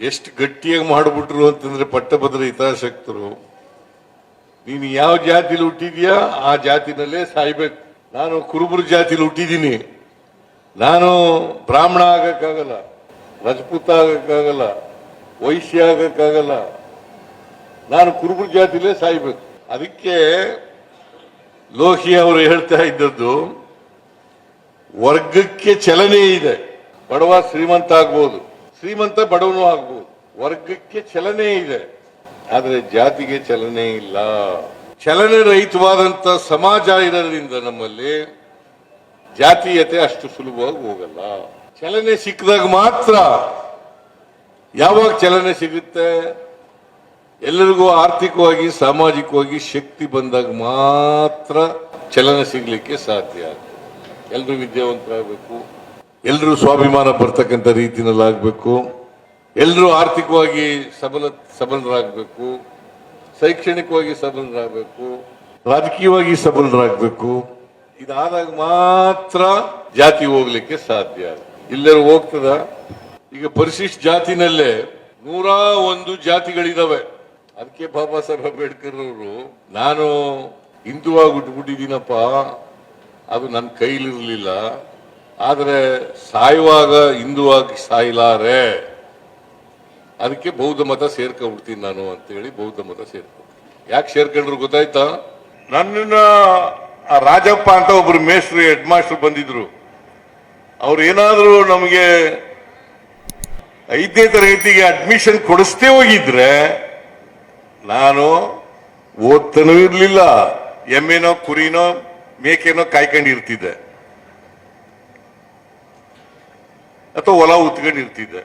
ಎಷ್ಟು ಗಟ್ಟಿಯಾಗಿ ಮಾಡಿಬಿಟ್ರು ಅಂತಂದ್ರೆ ಪಟ್ಟಭದ್ರ ಹಿತಾಸಕ್ತರು. ನೀನು ಯಾವ ಜಾತಿಲಿ ಹುಟ್ಟಿದ್ಯಾ? ಆ ಜಾತಿನಲ್ಲೇ ಸಾಯ್ಬೇಕು. ನಾನು ಕುರುಬರ ಜಾತಿಲಿ ಹುಟ್ಟಿದ್ದೀನಿ. ನಾನು ಬ್ರಾಹ್ಮಣ ಆಗಕ್ಕಾಗಲ್ಲ, ರಜಪೂತ ಆಗಕ್ಕಾಗಲ್ಲ, ವೈಶ್ಯ ಆಗಕ್ಕಾಗಲ್ಲ. ನಾನು ಕುರುಬರ ಜಾತಿಲೇ ಸಾಯ್ಬೇಕು. ಅದಕ್ಕೆ ಲೋಹಿ ಅವರು ಹೇಳ್ತಾ ಇದ್ದದ್ದು, ವರ್ಗಕ್ಕೆ ಚಲನೆ ಇದೆ. ಬಡವ ಶ್ರೀಮಂತ ಆಗ್ಬೋದು. ಶ್ರೀಮಂತ ಬಡವನು ಆಗ್ಬೋದು. ವರ್ಗಕ್ಕೆ ಚಲನೆ ಇದೆ. ಆದರೆ ಜಾತಿಗೆ ಚಲನೆ ಇಲ್ಲ. ಚಲನೆ ರಹಿತವಾದಂತ ಸಮಾಜ ಇರೋದ್ರಿಂದ ನಮ್ಮಲ್ಲಿ ಜಾತೀಯತೆ ಅಷ್ಟು ಸುಲಭವಾಗಿ ಹೋಗಲ್ಲ. ಚಲನೆ ಸಿಕ್ಕಿದಾಗ ಮಾತ್ರ ಯಾವಾಗ ಚಲನೆ ಸಿಗುತ್ತೆ? ಎಲ್ಲರಿಗೂ ಆರ್ಥಿಕವಾಗಿ, ಸಾಮಾಜಿಕವಾಗಿ ಶಕ್ತಿ ಬಂದಾಗ ಮಾತ್ರ ಚಲನೆ ಸಿಗಲಿಕ್ಕೆ ಸಾಧ್ಯ ಎಲ್ಲರೂ ವಿದ್ಯಾವಂತರಾಗಬೇಕು. ಎಲ್ಲರೂ ಸ್ವಾಭಿಮಾನ ಬರ್ತಕ್ಕಂಥ ರೀತಿಯಲ್ಲಾಗಬೇಕು ಎಲ್ಲರೂ ಆರ್ಥಿಕವಾಗಿ ಸಬಲ, ಸಬಲರಾಗಬೇಕು. ಶೈಕ್ಷಣಿಕವಾಗಿ ಸಬಲರಾಗಬೇಕು. ರಾಜಕೀಯವಾಗಿ ಸಬಲರಾಗಬೇಕು. ಇದಾದಾಗ ಮಾತ್ರ ಜಾತಿ ಹೋಗ್ಲಿಕ್ಕೆ ಸಾಧ್ಯ. ಇಲ್ಲರೂ ಹೋಗ್ತದ? ಈಗ ಪರಿಶಿಷ್ಟ ಜಾತಿನಲ್ಲೇ ನೂರ ಒಂದು ಜಾತಿಗಳಿದಾವೆ. ಅದಕ್ಕೆ ಬಾಬಾ ಸಾಹೇಬ್ ಅಂಬೇಡ್ಕರ್ ಅವರು, ನಾನು ಹಿಂದುವಾಗಿ ಹುಟ್ಟುಬಿಟ್ಟಿದ್ದೀನಪ್ಪ ಅದು ನನ್ನ ಕೈಲಿರ್ಲಿಲ್ಲ. ಆದರೆ ಸಾಯುವಾಗ ಹಿಂದುವಾಗಿ ಸಾಯಿಲಾರೆ. ಅದಕ್ಕೆ ಬೌದ್ಧ ಮತ ಸೇರ್ಕೊಂಡ್ಬಿಡ್ತೀನಿ ನಾನು ಅಂತ ಹೇಳಿ ಬೌದ್ಧ ಮತ ಸೇರ್ಕೊ ಯಾಕೆ ಸೇರ್ಕೊಂಡ್ರು ಗೊತ್ತಾಯ್ತಾ? ನನ್ನ ರಾಜಪ್ಪ ಅಂತ ಒಬ್ರು ಮೇಸ್ಟ್ರು ಹೆಡ್ ಮಾಸ್ಟರ್ ಬಂದಿದ್ರು. ಅವ್ರು ಏನಾದ್ರೂ ನಮಗೆ ಐದನೇ ತರಗತಿಗೆ ಅಡ್ಮಿಷನ್ ಕೊಡಿಸ್ತೇ ಹೋಗಿದ್ರೆ ನಾನು ಓದ್ತಾನೂ ಇರಲಿಲ್ಲ. ಎಮ್ಮೆನೋ ಕುರಿನೋ ಮೇಕೆನೋ ಕಾಯ್ಕೊಂಡಿರ್ತಿದ್ದೆ. ಅಥವಾ ಹೊಲ ಉತ್ಕೊಂಡಿರ್ತಿದ್ದೆ